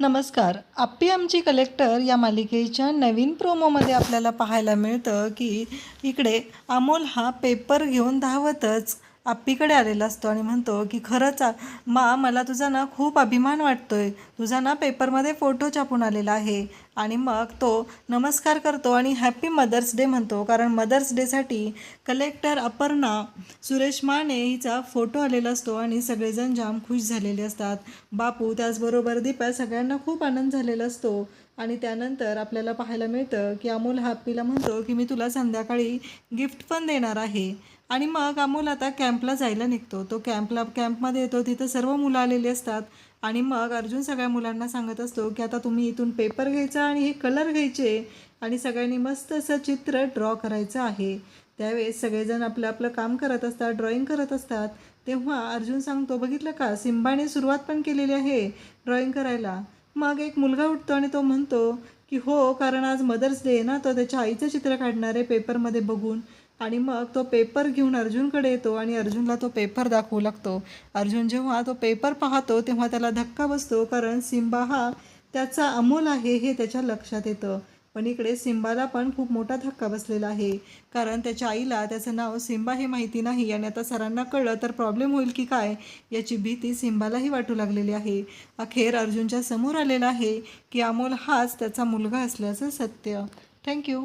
नमस्कार. आप्पी आमची कलेक्टर या मालिकेच्या नवीन प्रोमोमध्ये आपल्याला पाहायला मिळतं की इकडे अमोल हा पेपर घेऊन धावतच. आप्पीकडे आलेला असतो आणि म्हणतो की खरंच मा मला तुझा ना खूप अभिमान वाटतोय. तुझा ना पेपरमध्ये फोटो छापून आलेला आहे. आणि मग तो नमस्कार करतो आणि हॅपी मदर्स डे म्हणतो. कारण मदर्स डेसाठी कलेक्टर अपर्णा सुरेश माने हिचा फोटो आलेला असतो आणि सगळेजण जाम खुश झालेले असतात. बापू त्याचबरोबर दीपा सगळ्यांना खूप आनंद झालेला असतो. आणि त्यानंतर आपल्याला पाहायला मिळतं की अमोल हॅपीला म्हणतो की मी तुला संध्याकाळी गिफ्ट पण देणार आहे. आणि मग अमोल आता कॅम्पला जायला निघतो. तो कॅम्पला कॅम्पमध्ये येतो. तिथं सर्व मुलं आलेली असतात. आणि मग अर्जुन सगळ्या मुलांना सांगत असतो की आता तुम्ही इथून पेपर घ्यायचा आणि हे कलर घ्यायचे. आणि सगळ्यांनी मस्त असं चित्र ड्रॉ करायचं आहे. त्यावेळेस सगळेजण आपलं आपलं काम करत असतात ड्रॉइंग करत असतात. तेव्हा अर्जुन सांगतो बघितलं का? सिंबाने सुरुवात पण केलेली आहे ड्रॉइंग करायला. मग एक मुलगा उठतो आणि तो म्हणतो की हो कारण आज मदर्स डे आहे ना तो त्याच्या आईचं चित्र काढणार आहे पेपरमध्ये बघून. आणि मग तो पेपर घेऊन अर्जुनकडे येतो आणि अर्जुनला तो पेपर दाखवू लागतो. अर्जुन जेव्हा तो पेपर पाहतो तेव्हा त्याला धक्का बसतो कारण सिम्बा हा त्याचा अमोल आहे हे त्याच्या लक्षात येतं. पण इकडे सिम्बाला पण खूप मोठा धक्का बसलेला आहे. कारण त्याच्या आईला त्याचं नाव सिम्बा हे माहिती नाही आणि आता सरांना कळलं तर प्रॉब्लेम होईल की काय याची भीती सिम्बालाही वाटू लागलेली आहे. अखेर अर्जुनच्या समोर आलेला आहे की अमोल हाच त्याचा मुलगा असल्याचं सत्य. थँक्यू